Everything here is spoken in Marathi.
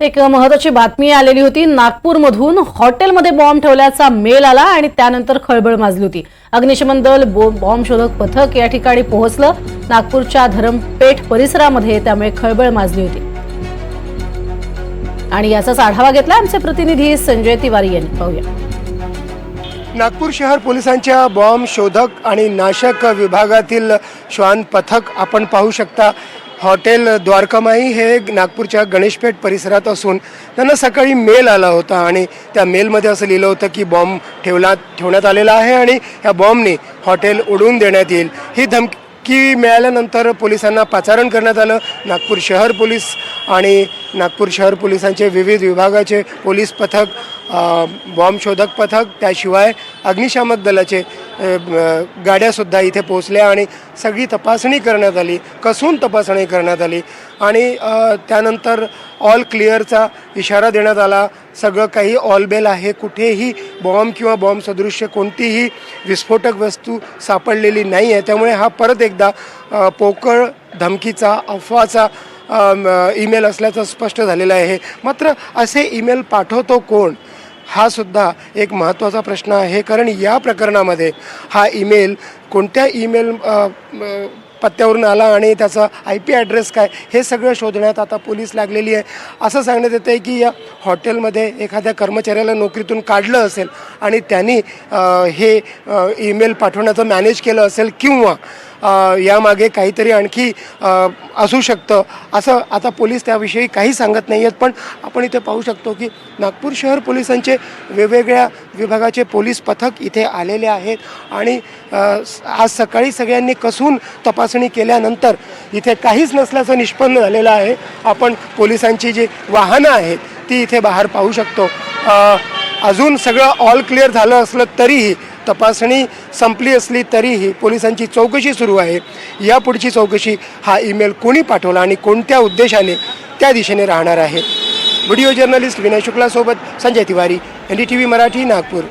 ते एक महत्वाची बातमी आलेली होती. नागपूरमधून हॉटेलमध्ये बॉम्ब ठेवल्याचा मेल आला आणि त्यानंतर खळबळ माजली होती. अग्निशमन दल बॉम्ब शोधक पथक या ठिकाणी पोहोचलं. नागपूरच्या धरमपेठ परिसरामध्ये त्यामुळे खळबळ माजली होती. आणि याचाच आढावा घेतला आमचे प्रतिनिधी संजय तिवारी यांनी. पाहूया. नागपूर शहर पोलिसांच्या बॉम्ब शोधक आणि नाशक विभागातील श्वान पथक आपण पाहू शकता. हॉटेल द्वारकामाई हे नागपूरच्या गणेशपेठ परिसरात असून त्यांना सकाळी मेल आला होता आणि त्या मेलमध्ये असं लिहिलं होतं की बॉम्ब ठेवला ठेवण्यात आलेला आहे आणि ह्या बॉम्बने हॉटेल उडवून देण्यात येईल. ही धमकी मिळाल्यानंतर पोलिसांना पाचारण करण्यात आलं. नागपूर शहर पोलीस आणि नागपूर शहर पोलिसांचे विविध विभागाचे पोलीस पथक बॉम्ब शोधक पथक त्याशिवाय अग्निशामक दलाचे गाड्यासुद्धा इथे पोचल्या आणि सगळी तपासणी करण्यात आली. कसून तपासणी करण्यात आली? आणि त्यानंतर ऑल क्लिअरचा इशारा देण्यात आला. सगळं काही ऑल बेल आहे. कुठेही बॉम्ब किंवा बॉम्ब सदृश्य कोणतीही विस्फोटक वस्तू सापडलेली नाही आहे. त्यामुळे हा परत एकदा पोकळ धमकीचा अफवाचा ईमेल असल्याचं स्पष्ट झालेलं आहे. मात्र असे ईमेल पाठवतो कोण? हा सुद्धा एक महत्त्वाचा प्रश्न आहे. कारण या प्रकरणामध्ये हा ईमेल कोणत्या ईमेल पत्त्यावरून आला आणि त्याचा आय पी ॲड्रेस काय हे सगळं शोधण्यात आता पोलीस लागलेली आहे. असं सांगण्यात येतं आहे की या हॉटेलमध्ये एखाद्या कर्मचाऱ्याला नोकरीतून काढलं असेल आणि त्यांनी हे ईमेल पाठवण्याचं मॅनेज केलं असेल किंवा यामागे काहीतरी आणखी असू शकतं. असं आता पोलीस त्याविषयी काही सांगत नाही आहेत पण आपण इथे पाहू शकतो की नागपूर शहर पोलिसांचे वेगवेगळ्या विभागाचे पोलीस पथक इथे आलेले आहेत आणि आज सकाळी सगळ्यांनी कसून तपासणी केल्यानंतर इथे काहीच नसल्याचं निष्पन्न झालेलं आहे. आपण पोलिसांची जी वाहनं आहेत ती इथे बाहेर पाहू शकतो. अजून सगळं ऑल क्लिअर झालं असलं तरीही तपासणी संपली असली तरीही पोलिसांची चौकशी सुरू आहे. यापुढची चौकशी हा ईमेल कोणी पाठवला आणि कोणत्या उद्देशाने त्या दिशेने राहणार आहे? Video journalist Vinay शुक्लासोबत Sanjay Tiwari N D T V Marathi Nagpur.